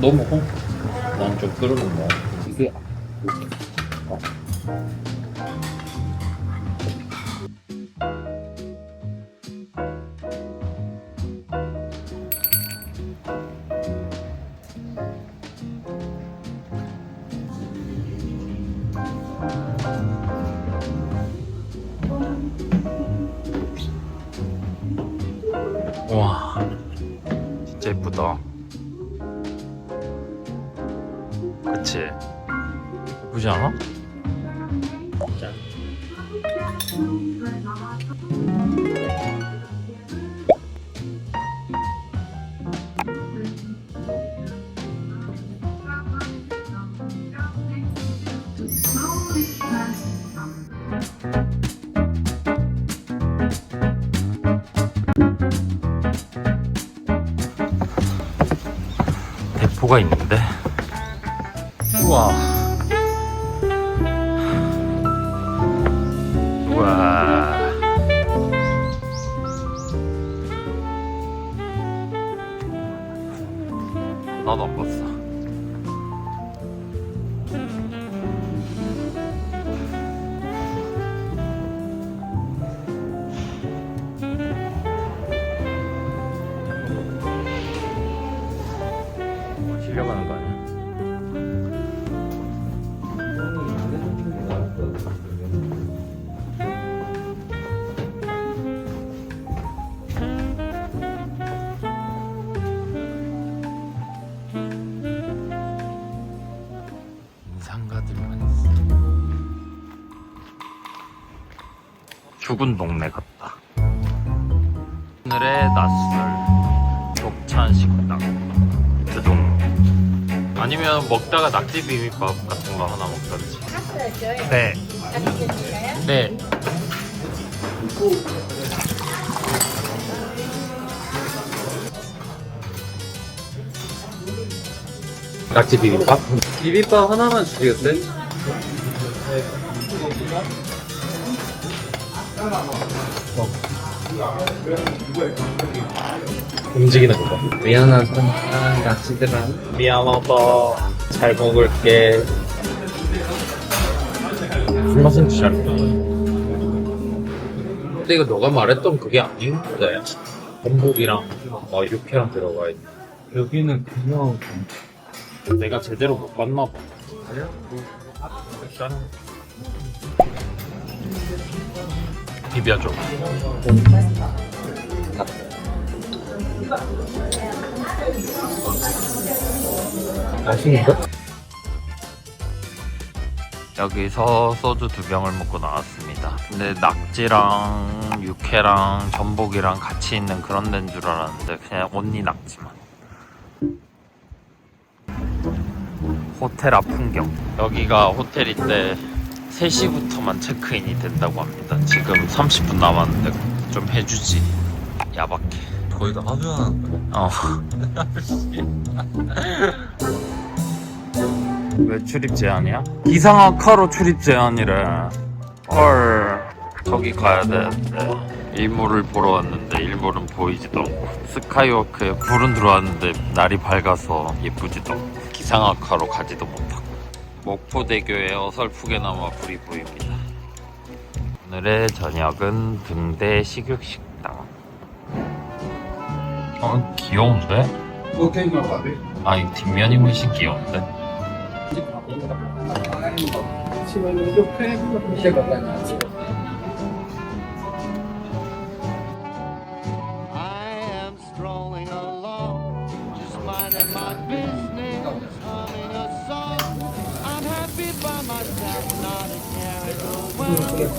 너 먹어? 난 좀 끓여 먹어. 이게 짠. 대포가 있는데. 우와. 죽은 동네 같다. 오늘의 낮술 독찬 식당 두둥. 아니면 먹다가 낙지 비빔밥 같은 거 하나 먹던지. 네. 네. 낙지 비빔밥? 비빔밥 하나만 주시겠어요? 움직이는 거 봐. 미안하다. 아, 낚시들아. 미안하다. 잘 먹을게. 술 맛은 잘 먹어. 근데 이거 너가 말했던 그게 아닌데. 전복이랑 막 육회랑 들어가 있는. 여기는 그냥 내가 제대로 못 봤나 봐. 일단 비벼줘. 맛있는데? 여기서 소주 두 병을 먹고 나왔습니다. 근데 낙지랑 육회랑 전복이랑 같이 있는 그런 데인 줄 알았는데 그냥 온리 낙지만. 호텔 앞 풍경. 여기가 호텔인데 3시부터만 체크인이 된다고 합니다. 지금 30분 남았는데 좀 해주지. 야박해. 거의 다 하면 어. 왜 출입 제한이야? 기상악화로 출입 제한이래. 헐. 저기 가야 되는데. 일몰을 보러 왔는데 일몰은 보이지도 않고 스카이워크에 불은 들어왔는데 날이 밝아서 예쁘지도 않고 기상악화로 가지도 못하고 목포대교에 어설프게나마 불이 보입니다. 오늘의 저녁은 등대 식육식당. 어 귀여운데? 아이 뒷면이 훨씬 귀여운데? I let it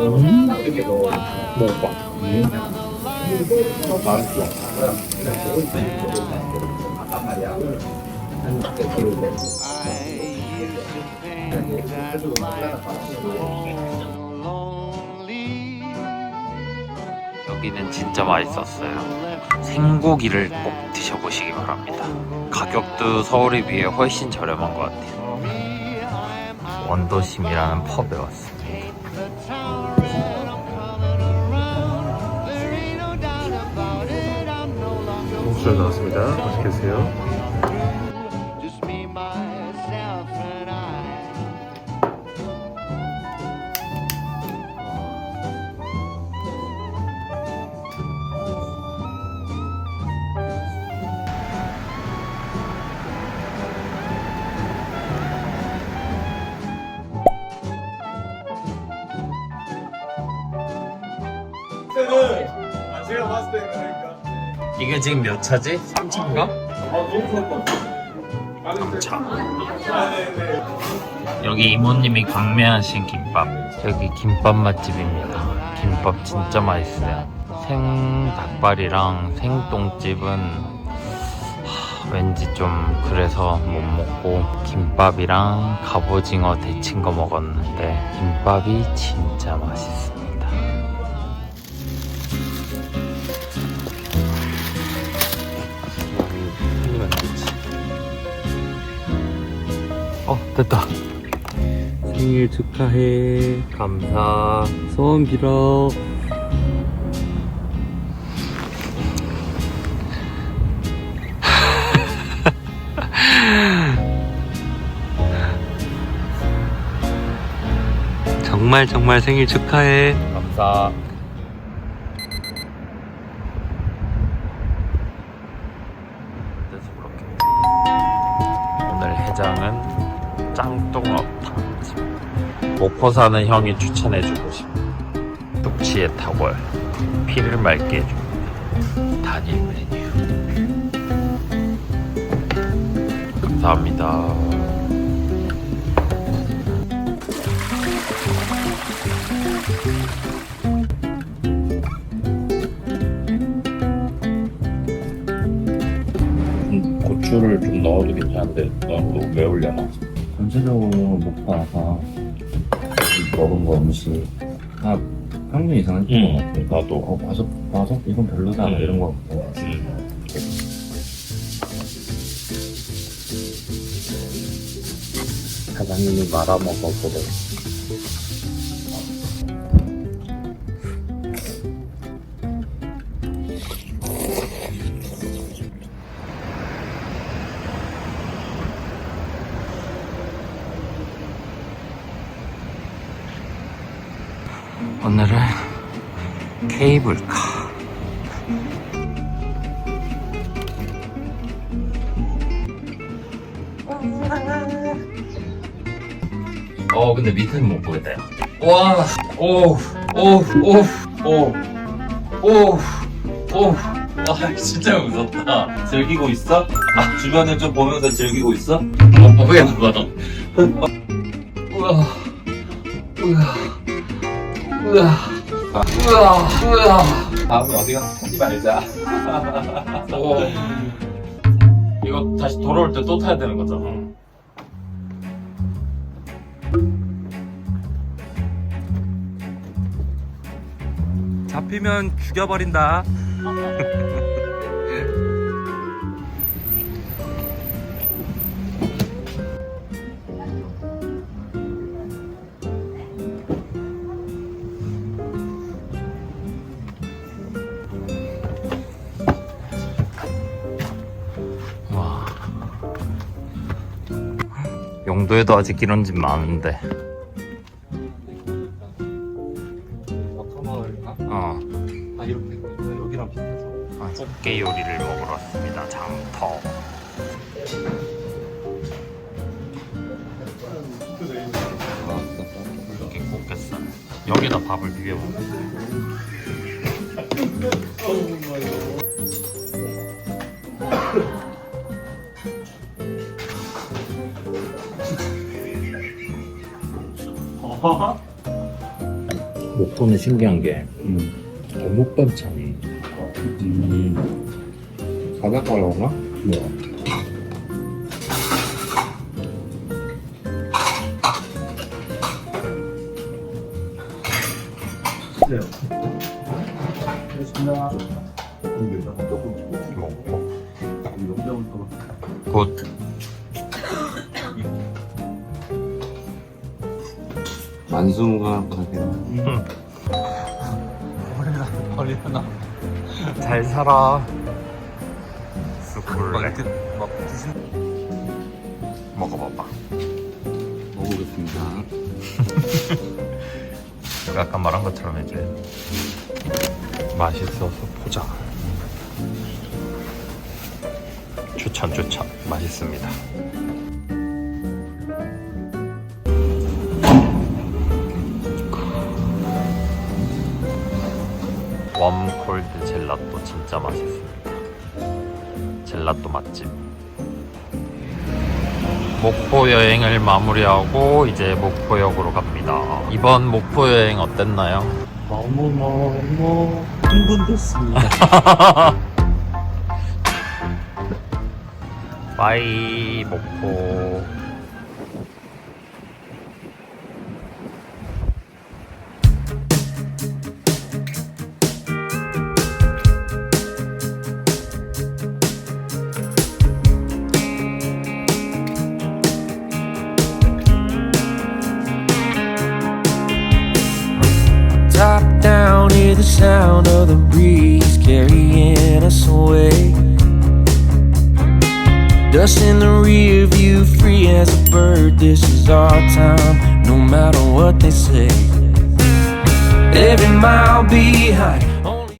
alone. 먹어봐. 맛있어. I 여기는 진짜 맛있었어요. 생고기를 꼭 드셔보시기 바랍니다. 가격도 서울에 비해 훨씬 저렴한 것 같아요. 원도심이라는 펍에 왔습니다. 술 나왔습니다. 맛있게 드세요. 이게 지금 몇 차지? 3차인가? 3차. 여기 이모님이 강매하신 김밥. 여기 김밥 맛집입니다. 김밥 진짜 맛있어요. 생 닭발이랑 생똥집은 하, 왠지 좀 그래서 못 먹고 김밥이랑 갑오징어 데친 거 먹었는데 김밥이 진짜 맛있습니 어 됐다. 생일 축하해. 감사. 소원 빌어. 정말 정말 생일 축하해. 감사. 오늘 해장은 짱뚱 어탕 목포 사는 형이 추천해주고 싶은 뚝치의 탁월 피를 맑게 해줍니다. 단일 메뉴. 감사합니다. 고추를 좀 넣어도 괜찮은데 너무 매울려나? 전체적으로 목파라서 먹은 거 음식 다 평균 이상은 응것 같아. 나도 어, 과속, 과속? 이건 별로다. 음. 이런 거 같고. 사장님이 말아먹어보래 오늘은 케이블카 어 근데 밑에는 못 보겠다 야. 와, 오, 오, 오, 오, 오, 오. 와, 진짜 무섭다. 즐기고 있어? 아, 주변을 좀 보면서 즐기고 있어? 못 보겠나 봐. 우와, 우와, 우와, 우와, 우와. 다음에 어디가? 하지 말자. 오. 이거 다시 돌아올 때 또 타야 되는 거잖아. 잡히면 죽여버린다. 영도에도 아직 이런 집 많은데. 어. 아 이렇게 여기랑 비슷해서 아, 꽃게 요리를 먹으러 왔습니다. 장터. 이렇게 꽃게살. 여기다 밥을 비벼 먹는 목포는 신기한 게 음. 어묵 반찬이 음. 바닷가라 오나? 뭐 그래요. 그래서 그냥 근데 조금 좀 이거 뭐, 딱 이런 데부터 곧 수무강 가세요. 버리나. 잘 살아. 먹어봐봐. 먹어보겠습니다. 아까 말한 것처럼 이제 맛있어서 포장. 추천 추천 맛있습니다. 웜콜드 젤라또 진짜 맛있습니다. 젤라또 맛집. 목포 여행을 마무리하고 이제 목포역으로 갑니다. 이번 목포 여행 어땠나요? 너무너무 흥분됐습니다. 빠이 목포. The breeze carrying us away. Dust in the rear view, free as a bird. This is our time, no matter what they say. Every mile behind,